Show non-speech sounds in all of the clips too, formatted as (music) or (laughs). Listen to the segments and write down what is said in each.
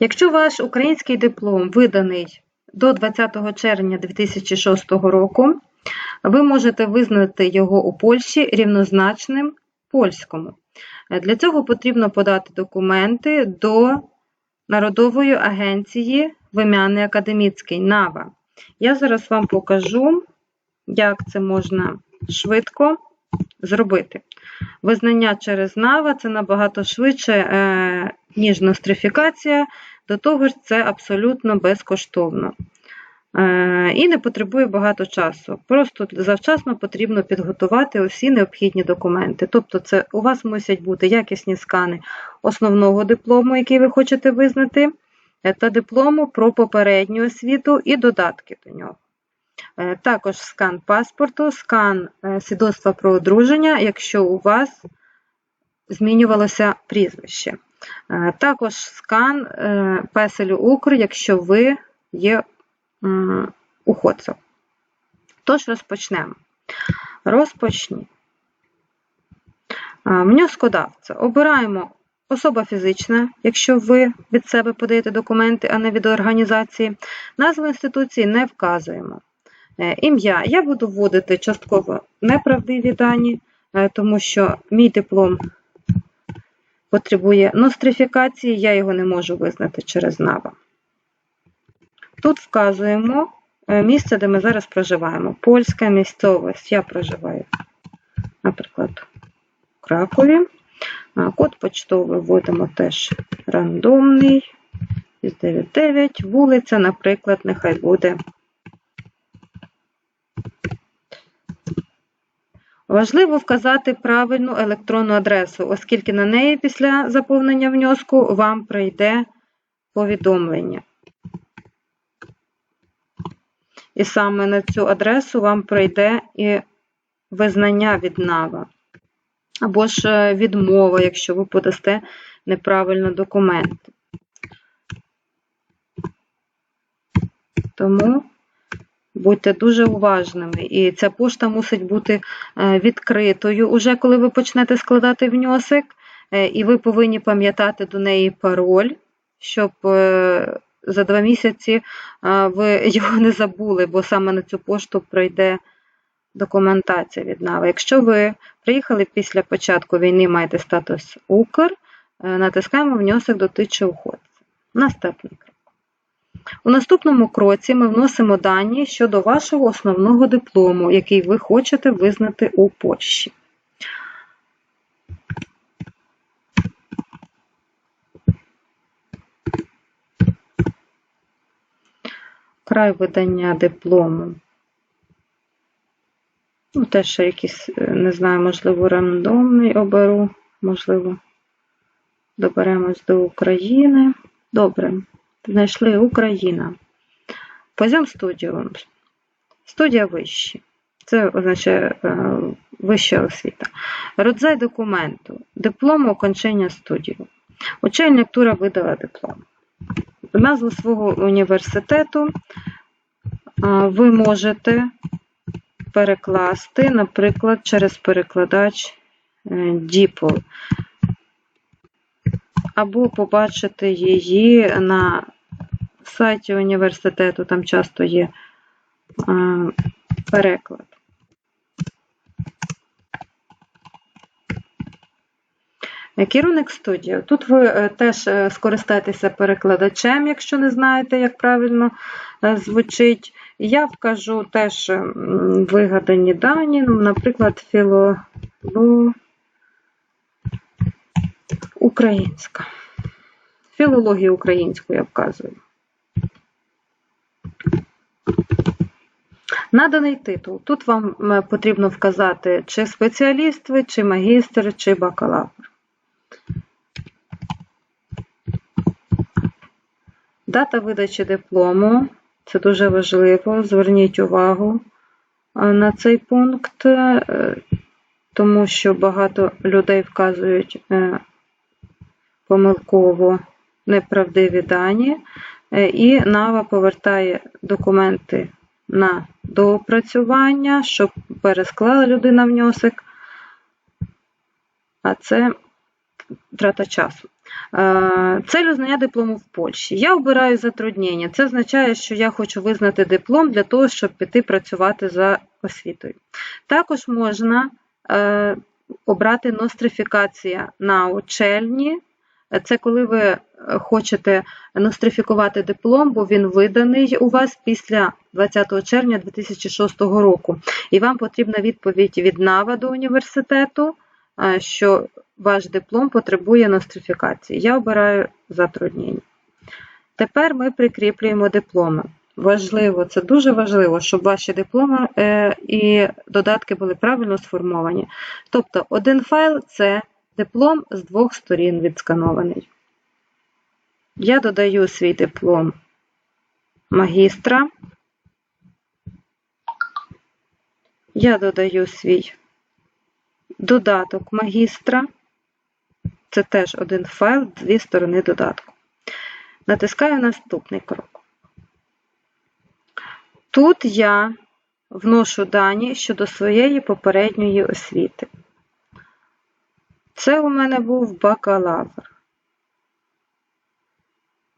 Якщо ваш український диплом виданий до 20 червня 2006 року, ви можете визнати його у Польщі рівнозначним польському. Для цього потрібно подати документи до Народової агенції Вим'яний академіцький НАВА. Я зараз вам покажу, як це можна швидко зробити. Визнання через НАВА це набагато швидше, е, ніж нострифікація, до того ж, це абсолютно безкоштовно. Е, І не потребує багато часу. Просто завчасно потрібно підготувати усі необхідні документи. Тобто, це у вас мусять бути якісні скани основного диплому, який ви хочете визнати, е, та диплому про попередню освіту і додатки до нього. Е, Також скан паспорту, скан е, свідоцтва про одруження, якщо у вас змінювалося прізвище. Е, Також скан песелю Укр, якщо ви є уходцем. Тож розпочнемо. Розпочні. Е, Обираємо особа фізична, якщо ви від себе подаєте документи, а не від організації. Назву інституції не вказуємо. Е, Ім'я. Я буду вводити частково неправдиві дані, е, тому що мій диплом потребує нострифікації, я його не можу визнати через НАВА. Тут вказуємо е, місце, де ми зараз проживаємо. Польська місцевість. Я проживаю, наприклад, в Кракові. Код почтовий вводимо теж рандомний. 99, вулиця, наприклад, нехай буде. Важливо вказати правильну електронну адресу, оскільки на неї після заповнення внеску вам прийде повідомлення. І саме на цю адресу вам прийде і визнання від НАВА. Або ж е, відмова, якщо ви подасте неправильно документи. Тому будьте дуже уважними. І ця пошта мусить бути е, відкритою, уже коли ви почнете складати внесок, е, і ви повинні пам'ятати до неї пароль, щоб е, за два місяці ви (laughs) його не забули, бо саме на цю пошту пройде документація від НАВА. Якщо ви приїхали після початку війни, маєте статус Укр, натискаємо внесок до тичі уходця. Наступний крок. У наступному кроці ми вносимо дані щодо вашого основного диплому, який ви хочете визнати у Польщі. Край видання диплому. Ну, теж якийсь, е, не знаю, можливо, рандомний оберу, можливо, доберемось до України. Добре. Знайшли Україна. Позем студію. Студія вищі. Це означає е, вища освіта. Родзай документу. Диплом окончання студію. Учельник тура видала диплом. Назву свого університету е, ви можете перекласти, наприклад, через перекладач е, DeepL. Або побачити її на сайті університету, там часто є е, переклад. Керівник студії. Тут ви е, теж е, скористаєтеся перекладачем, якщо не знаєте, як правильно е, звучить. Я вкажу теж вигадані дані, ну, наприклад, філо... Українська. Філологію українську я вказую. Наданий титул. Тут вам потрібно вказати, чи спеціаліст ви, чи магістр, чи бакалавр. Дата видачі диплому. Це дуже важливо. Зверніть увагу на цей пункт, тому що багато людей вказують помилково неправдиві дані, і НАВА повертає документи на доопрацювання, щоб пересклала людина внесок, а це втрата часу. Е, Цель узнання диплому в Польщі. Я обираю затруднення. Це означає, що я хочу визнати диплом для того, щоб піти працювати за освітою. Також можна е, обрати нострифікація на учельні. Це коли ви е, хочете нострифікувати диплом, бо він виданий у вас після 20 червня 2006 року. І вам потрібна відповідь від НАВА до університету, е, що ваш диплом потребує нострифікації. Я обираю затруднення. Тепер ми прикріплюємо дипломи. Важливо, це дуже важливо, щоб ваші дипломи е, і додатки були правильно сформовані. Тобто, один файл це диплом з двох сторін відсканований. Я додаю свій диплом магістра. Я додаю свій додаток магістра. Це теж один файл, дві сторони додатку. Натискаю наступний крок. Тут я вношу дані щодо своєї попередньої освіти. Це у мене був бакалавр.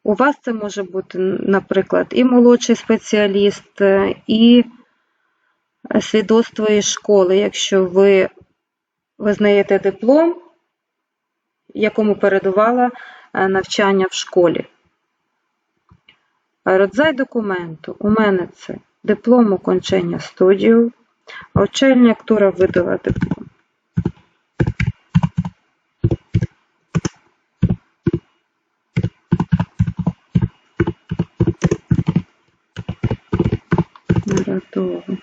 У вас це може бути, наприклад, і молодший спеціаліст, і свідоцтво із школи, якщо ви визнаєте диплом, якому передувало навчання в школі. Родзай документу. У мене це диплом окончання студію, а учельня актура видала диплом. Народово.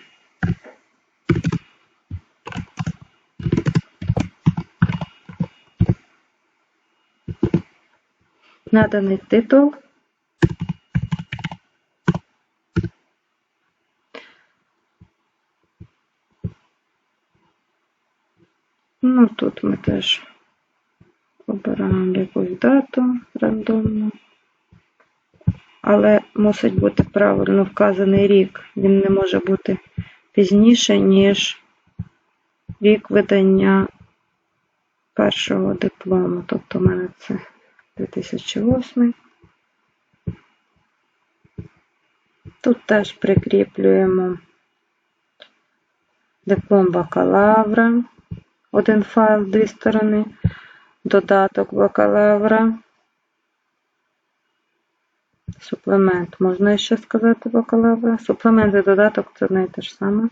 Наданий титул. Ну, тут ми теж обираємо якусь дату рандомну, але мусить бути правильно вказаний рік. Він не може бути пізніше, ніж рік видання першого диплому. Тобто, у мене це 2008. Тут теж прикріплюємо диплом бакалавра, один файл, дві сторони, додаток бакалавра, суплемент, можна ще сказати бакалавра. Суплемент і додаток це не те ж саме.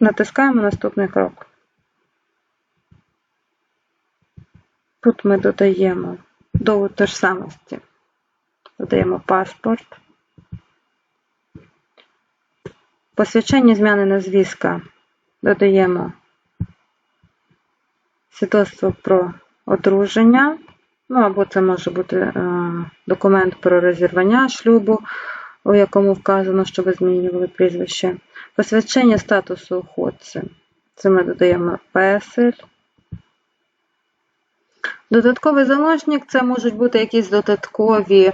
Натискаємо наступний крок. Тут ми додаємо до те ж самості. Додаємо паспорт. Посвідчення зміни на звістка додаємо свідоцтво про одруження, ну або це може бути е, документ про розірвання шлюбу, у якому вказано, що ви змінювали прізвище. Посвідчення статусу охотця. Це ми додаємо песель. Додатковий заложник це можуть бути якісь додаткові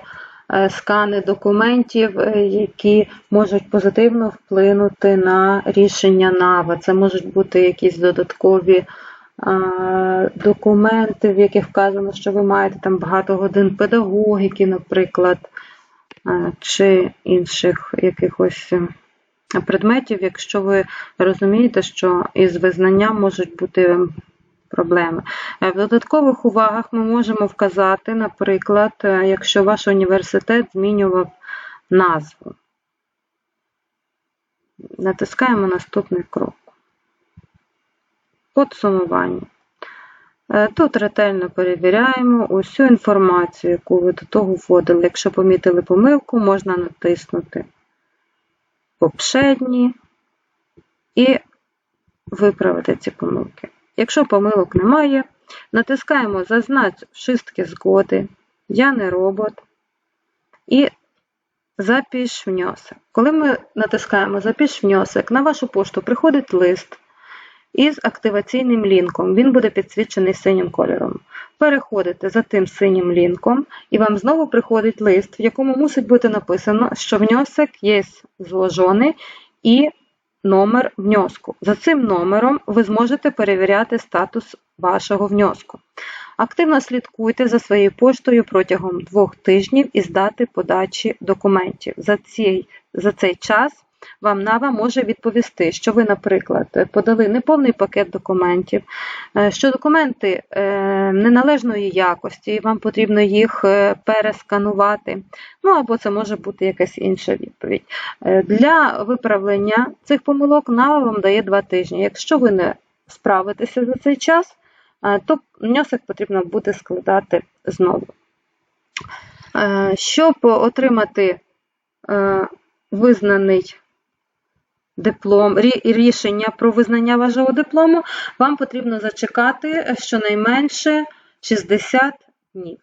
е, скани документів, е, які можуть позитивно вплинути на рішення НАВА. Це можуть бути якісь додаткові документи, в яких вказано, що ви маєте там багато годин педагогіки, наприклад, чи інших якихось предметів, якщо ви розумієте, що із визнанням можуть бути проблеми. Е, в додаткових увагах ми можемо вказати, наприклад, е, якщо ваш університет змінював назву. Натискаємо наступний крок. Подсумування. Е, тут ретельно перевіряємо усю інформацію, яку ви до того вводили. Якщо помітили помилку, можна натиснути попшедні і виправити ці помилки. Якщо помилок немає, натискаємо Зазнач шистки згоди, Я не робот і запіш внесок. Коли ми натискаємо Запіш внесок, на вашу пошту приходить лист із активаційним лінком. Він буде підсвічений синім кольором. Переходите за тим синім лінком, і вам знову приходить лист, в якому мусить бути написано, що внесок є зложений і номер внеску. За цим номером ви зможете перевіряти статус вашого внеску. Активно слідкуйте за своєю поштою протягом двох тижнів із дати подачі документів. За цей, за цей час вам НАВА може відповісти, що ви, наприклад, подали неповний пакет документів, е, що документи е, неналежної якості, і вам потрібно їх е, пересканувати. Ну або це може бути якась інша відповідь. Для виправлення цих помилок НАВА вам дає два тижні. Якщо ви не справитеся за цей час, то внесок потрібно буде складати знову. Щоб отримати визнаний диплом, рішення про визнання вашого диплому, вам потрібно зачекати щонайменше 60 днів.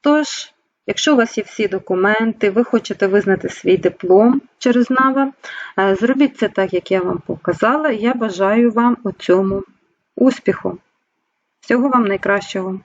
Тож, якщо у вас є всі документи, ви хочете визнати свій диплом через НАВА, е, зробіть це так, як я вам показала. Я бажаю вам у цьому успіху. Всього вам найкращого!